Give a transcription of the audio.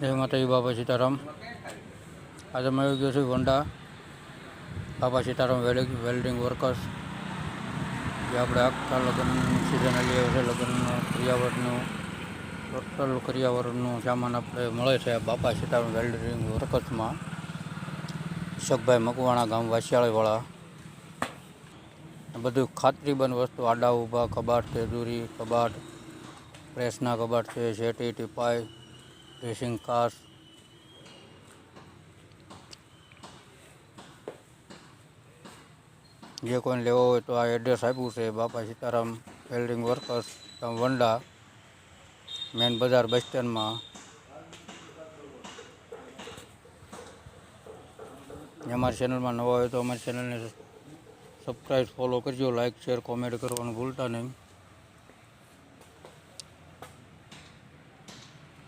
એ માતા ઈવાબા સીતારામ આજે મેં ઉગ્યો છું ગોંડા બાપા સીતારામ વેલ્ડિંગ વર્કર્સ જે આપણે અક્કા લોકો ને સિઝનલી અને લોકો ને પ્રિયાવરણ નું સ્વચ્છનું પ્રિયાવરણ નું જામાન આપણે મળે છે બાપા સીતારામ વેલ્ડિંગ વર્કર્સ માં अशोकભાઈ મકવાણા ગામ વાસિયાળેલા બધું ખાત્રી બન વસ્તુ આડા ઉભા કબાટ તજૂરી કબાટ પ્રેસના કબાટ છે જેટીટી પાઈ రేషిం కార్ یہ કોણ લેવો તો આ ایڈрес આપ્યું છે બાપા सीताराम ફેલ્ડિંગ વર્કર્સ આમ વંડા મેન બજાર બસ્તન માં યા માર ચેનલ માં નવો હોય તો અમારી ચેનલ ને સબસ્ક્રાઇબ ફોલો કરજો લાઈક શેર કોમેન્ટ કરવાનું ભૂલતા નહીં